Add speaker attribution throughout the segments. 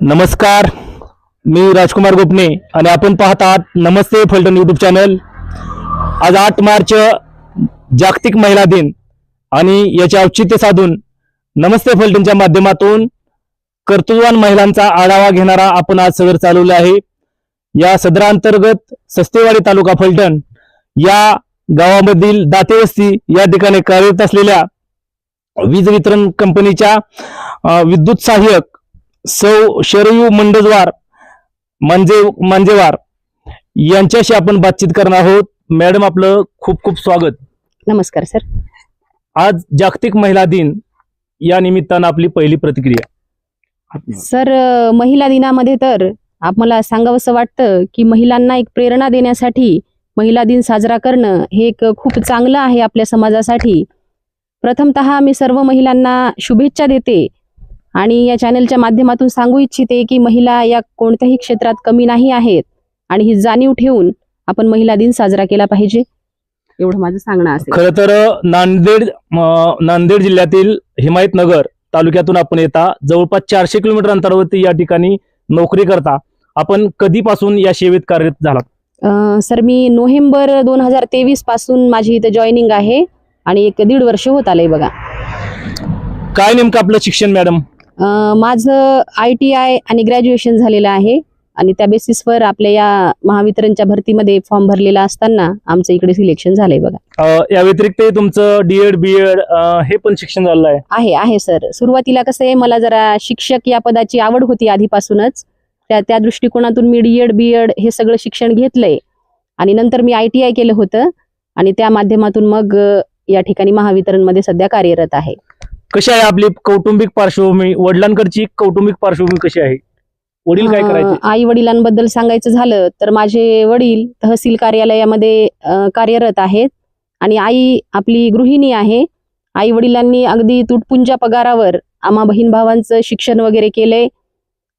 Speaker 1: नमस्कार. मी राजकुमार गोपने आणि आपण पाहत आहात नमस्ते फलटण यूट्यूब चॅनल आज आठ मार्च जागतिक महिला दिन आणि याचे औचित्य साधून नमस्ते फलटणच्या माध्यमातून कर्तृत्ववान महिलांचा आढावा घेणारा आपण आज सदर चालवला आहे. या सदरांतर्गत सस्तेवाडी तालुका फलटण या गावामधील दातेवस्ती या ठिकाणी कार्यरत असलेल्या वीज वितरण कंपनीच्या विद्युत सहाय्यक सौ शरयू मंडजवार मांजे मांजेवार यांच्याशी आपण बातचीत करणार आहोत. मॅडम आपलं खूप खूप स्वागत.
Speaker 2: नमस्कार सर.
Speaker 1: आज जागतिक महिला दिन या निमित्तानं आपली पहिली प्रतिक्रिया.
Speaker 2: सर महिला दिनामध्ये तर आम्हाला सांगावंसं वाटतं की महिलांना एक प्रेरणा देण्यासाठी महिला दिन साजरा करणं हे एक खूप चांगलं आहे आपल्या समाजासाठी. प्रथमतः मी सर्व महिलांना शुभेच्छा देते. आणि या चॅनलच्या माध्यमातून सांगू इच्छिते की महिला या कोणत्याही क्षेत्रात कमी नाही आहेत आणि ही जाणीव ठेवून आपण महिला दिन साजरा केला पाहिजे. एवढं माझं सांगणं असेल.
Speaker 1: खरं तर नांदेड अ, नांदेड जिल्ह्यातील हिमायतनगर तालुक्यातून आपण येता. जवळपास चारशे किलोमीटर अंतरावरती या ठिकाणी नोकरी करता. आपण कधीपासून या सेवेत कार्यरत झालात?
Speaker 2: अ, सर मी नोव्हेंबर दोन हजार तेवीसपासून माझी इथं जॉईनिंग आहे आणि एक दीड वर्ष होत आलंय बघा.
Speaker 1: काय नेमकं आपलं शिक्षण मॅडम?
Speaker 2: माझं आय टी आय आणि ग्रॅज्युएशन झालेलं आहे. आणि त्या बेसिसवर आपल्या या महावितरणच्या भरतीमध्ये फॉर्म भरलेला असताना आमचं इकडे सिलेक्शन झालंय बघा.
Speaker 1: या व्यतिरिक्त तुमचं डीएड बीएड हे पण शिक्षण झालेलं आहे.
Speaker 2: आहे आहे सर. सुरुवातीला कसं आहे मला जरा शिक्षक या पदाची आवड होती आधीपासूनच. त्या त्या दृष्टिकोनातून मी डी एड बी एड हे सगळं शिक्षण घेतलंय. आणि नंतर मी आय टी आय केलं होतं. आणि त्या माध्यमातून मग या ठिकाणी महावितरणमध्ये सध्या कार्यरत आहे.
Speaker 1: कशी आहे आपली कौटुंबिक पार्श्वभूमी? वडिलांकडची कौटुंबिक पार्श्वभूमी कशी आहे? वडील काय करायचे?
Speaker 2: आई वडिलांबद्दल सांगायचं झालं तर माझे वडील तहसील कार्यालयामध्ये कार्यरत आहेत. आणि आई आपली गृहिणी आहे. आई वडिलांनी अगदी तुटपुंजा पगारावर आम्हा बहीण भावांचं शिक्षण वगैरे केलंय.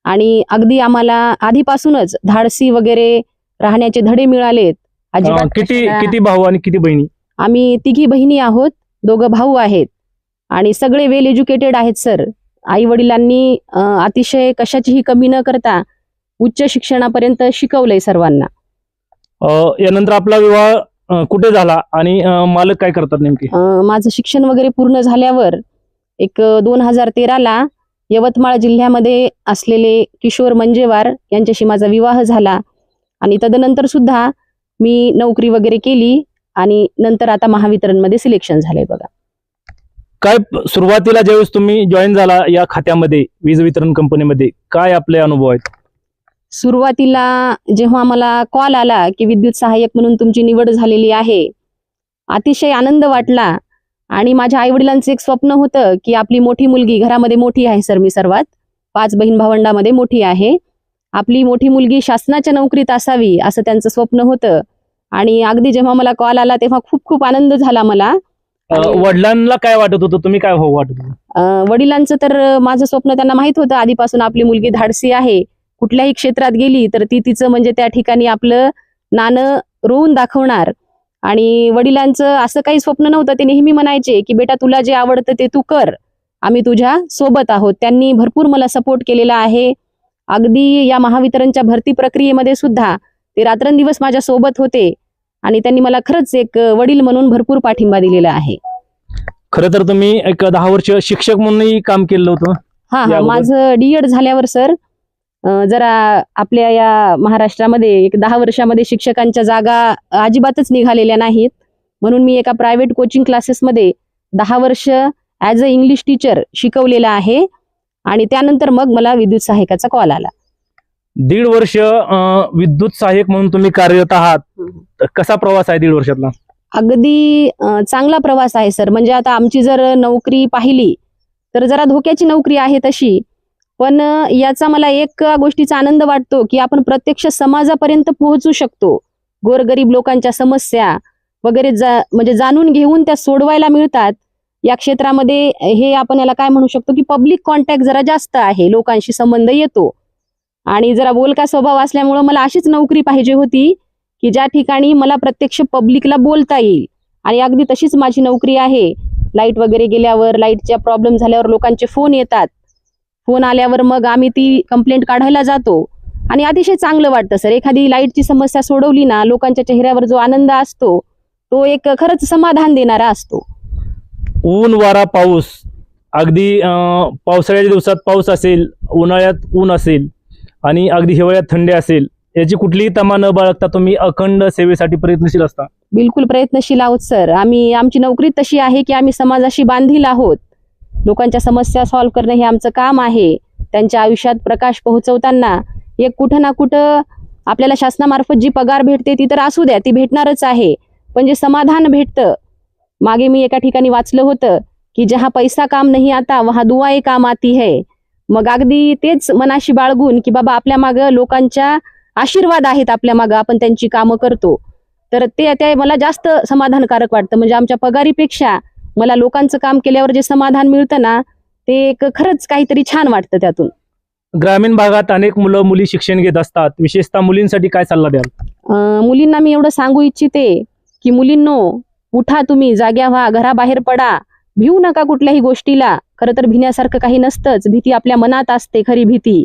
Speaker 2: आणि अगदी आम्हाला आधीपासूनच धाडसी वगैरे राहण्याचे धडे मिळालेत. अजिबात
Speaker 1: किती किती भाऊ आणि किती बहिणी?
Speaker 2: आम्ही तिघी बहिणी आहोत. दोघं भाऊ आहेत. आणि सगळे वेल एज्युकेटेड आहेत सर आई वडिलांनी अतिशय कशाचीही कमी न करता उच्च शिक्षणापर्यंत शिकवलंय सर्वांना.
Speaker 1: यानंतर आपला विवाह कुठे झाला आणि मालक काय करतात नेमके?
Speaker 2: माझं शिक्षण वगैरे पूर्ण झाल्यावर एक दोन हजार तेराला यवतमाळ जिल्ह्यामध्ये असलेले किशोर मंजेवार यांच्याशी माझा विवाह झाला. आणि तदनंतर सुद्धा मी नोकरी वगैरे केली आणि नंतर आता महावितरणमध्ये सिलेक्शन झालंय बघा.
Speaker 1: काय सुरुवातीला ज्यावेळेस तुम्ही जॉईन झाला या खात्यामध्ये वीज वितरण कंपनीमध्ये काय आपले अनुभव आहेत?
Speaker 2: सुरुवातीला जेव्हा मला कॉल आला की विद्युत सहाय्यक म्हणून तुमची निवड झालेली आहे अतिशय आनंद वाटला. आणि माझ्या आईवडिलांचं एक स्वप्न होतं की आपली मोठी मुलगी घरामध्ये मोठी आहे सर मी सर्वात पाच बहीण भावंडामध्ये मोठी आहे. आपली मोठी मुलगी शासनाच्या नोकरीत असावी असं त्यांचं स्वप्न होतं. आणि अगदी जेव्हा मला कॉल आला तेव्हा खूप खूप आनंद झाला मला.
Speaker 1: वडिलांना काय वाटत होतं? तुम्ही काय हो वाटत होतं?
Speaker 2: वडिलांचं तर माझं स्वप्न त्यांना माहीत होतं. आधीपासून आपली मुलगी धाडसी आहे. कुठल्याही क्षेत्रात गेली तर ती तिचं म्हणजे त्या ठिकाणी आपलं नाणं रोवून दाखवणार. आणि वडिलांचं असं काही स्वप्न नव्हतं. ते नेहमी म्हणायचे की बेटा तुला जे आवडतं ते तू कर. आम्ही तुझ्या सोबत आहोत. त्यांनी भरपूर मला सपोर्ट केलेला आहे. अगदी या महावितरणच्या भरती प्रक्रियेमध्ये सुद्धा ते रात्रंदिवस माझ्या सोबत होते. आणि त्यांनी मला खरंच एक वडील म्हणून भरपूर पाठिंबा दिलेला आहे.
Speaker 1: खरं तर तुम्ही एक दहा वर्ष शिक्षक म्हणूनही काम केलं होतं.
Speaker 2: हा हा? माझं डीएड झाल्यावर सर जरा आपल्या या महाराष्ट्रामध्ये एक दहा वर्षामध्ये शिक्षकांच्या जागा अजिबातच निघालेल्या नाहीत. म्हणून मी एका प्रायव्हेट कोचिंग क्लासेसमध्ये दहा वर्ष ॲज अ इंग्लिश टीचर शिकवलेला आहे. आणि त्यानंतर मग मला विद्युत सहाय्यकाचा कॉल आला.
Speaker 1: दीड वर्ष विद्युत सहाय्यक म्हणून तुम्ही कार्यरत आहात. तर कसा प्रवास आहे दीड वर्षातला?
Speaker 2: अगदी चांगला प्रवास आहे सर. म्हणजे आता आमची जर नोकरी पाहिली तर जरा धोक्याची नोकरी आहे तशी. पण याचा मला एक गोष्टीचा आनंद वाटतो की आपण प्रत्यक्ष समाजापर्यंत पोहोचू शकतो. गोरगरीब लोकांच्या समस्या वगैरे जा म्हणजे जाणून घेऊन त्या सोडवायला मिळतात. या क्षेत्रामध्ये हे आपण याला काय म्हणू शकतो की पब्लिक कॉन्टॅक्ट जरा जास्त आहे लोकांशी संबंध येतो. आणि जरा बोलका स्वभाव असल्यामुळं मला अशीच नोकरी पाहिजे होती की ज्या ठिकाणी मला प्रत्यक्ष पब्लिकला बोलता येईल. आणि अगदी तशीच माझी नोकरी आहे. लाइट वगैरे गेल्यावर लाईटच्या प्रॉब्लेम झाल्यावर लोकांचे फोन येतात. फोन आल्यावर मग आम्ही ती कंप्लेंट काढायला जातो. आणि अतिशय चांगलं वाटतं सर एखादी लाईटची समस्या सोडवली ना लोकांच्या चेहऱ्यावर जो आनंद असतो तो एक खरंच समाधान देणारा असतो.
Speaker 1: ऊन वारा पाऊस. अगदी पावसाळ्याच्या दिवसात पाऊस असेल उन्हाळ्यात ऊन असेल आणि अगदी हिवाळ्यात थंडी असेल याची कुठलीही तमा न बाळगता तुम्ही अखंड सेवेसाठी प्रयत्नशील असता.
Speaker 2: बिलकुल प्रयत्नशील आहोत सर. आम्ही आमची नोकरी तशी आहे की आम्ही समाजाशी बांधील आहोत. लोकांच्या समस्या सॉल्व्ह करणं हे आमचं काम आहे. त्यांच्या आयुष्यात प्रकाश पोहोचवताना एक कुठं ना कुठं आपल्याला शासनामार्फत जी पगार भेटते ती तर असू द्या ती भेटणारच आहे. पण जे समाधान भेटतं मागे मी एका ठिकाणी वाचलं होतं की जहा पैसा काम नाही आता वहा दुआए काम आती है. मग अगदी तेच मनाशी बाळगून की बाबा आपल्या मागं लोकांच्या आशीर्वाद आहेत आपल्या मागं आपण त्यांची कामं करतो. तर ते ते मला जास्त समाधानकारक वाटतं. म्हणजे आमच्या पगारीपेक्षा मला लोकांचं काम केल्यावर जे समाधान मिळतं ना ते एक खरंच काहीतरी छान वाटतं त्यातून.
Speaker 1: ग्रामीण भागात अनेक मुलं मुली शिक्षण घेत असतात. विशेषतः मुलींसाठी काय सल्ला द्याल?
Speaker 2: मुलींना मी एवढं सांगू इच्छिते की मुलींनो उठा तुम्ही जाग्या व्हा घराबाहेर पडा. भिवू नका कुठल्याही गोष्टीला. खरं तर भिण्यासारखं काही नसतंच. भीती आपल्या मनात असते खरी भीती.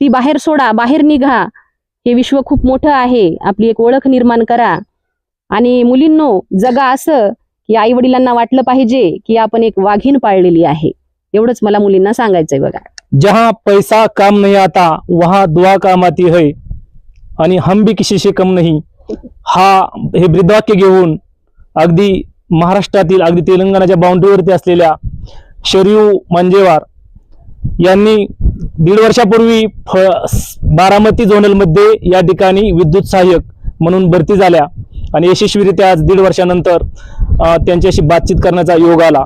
Speaker 2: ती बाहेर सोडा बाहेर निघा. हे विश्व खूप मोठं आहे. आपली एक ओळख निर्माण करा. आणि मुलींनो जगा असं की आई वडिलांना वाटलं पाहिजे की आपण एक वाघीण पाळलेली आहे. एवढंच मला मुलींना सांगायचंय बघा.
Speaker 1: जहां पैसा काम नाही आता वहां दुआ कामाती होय है. आणि हम भी किसी से कम नाही. हा हे ब्रिदवाक्य घेऊन अगदी महाराष्ट्रातील अगदी तेलंगणाच्या बाउंड्रीवरती असलेल्या शरीव मंजेवार यांनी दीड वर्षापूर्वी फ बारामती झोनलमध्ये या ठिकाणी विद्युत सहाय्यक म्हणून भरती झाल्या आणि यशस्वीरित्या आज दीड वर्षानंतर त्यांच्याशी बातचीत करण्याचा योग आला.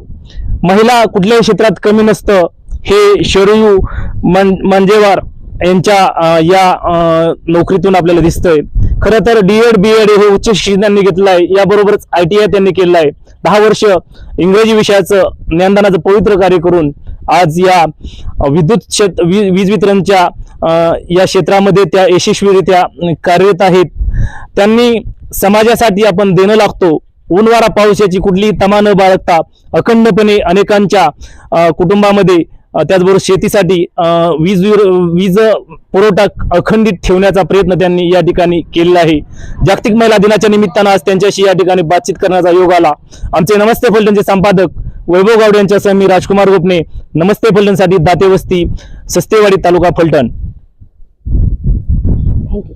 Speaker 1: महिला कुठल्याही क्षेत्रात कमी नसतं हे शरयू मन मंजेवार यांच्या या नोकरीतून आपल्याला दिसतंय. खरं तर डी एड बी एड हे उच्च शिक्षण त्यांनी घेतलं आहे याबरोबरच आय टी आय त्यांनी केलं आहे दहा वर्ष इंग्रजी विषयाचं ज्ञानदानाचं पवित्र कार्य करून आज या विद्युत क्षेत्र वी- वीज वितरणच्या या क्षेत्रामध्ये त्या यशस्वीरित्या कार्यरत आहेत. त्यांनी समाजासाठी आपण देणं लागतो. ऊनवारा पाऊस याची कुठलीही तमा न बाळगता अखंडपणे अनेकांच्या कुटुंबामध्ये त्याचबरोबर शेतीसाठी वीज वीज पुरवठा अखंडित ठेवण्याचा प्रयत्न त्यांनी या ठिकाणी केलेला आहे. जागतिक महिला दिनाच्या निमित्तानं आज त्यांच्याशी या ठिकाणी बातचीत करण्याचा योग आला. आमचे नमस्ते फलटणचे संपादक वैभव गावडे यांच्यासह मी राजकुमार गोपणे नमस्ते फलटणसाठी दाते वस्ती सस्तेवाडी तालुका फलटण.
Speaker 2: थँक्यू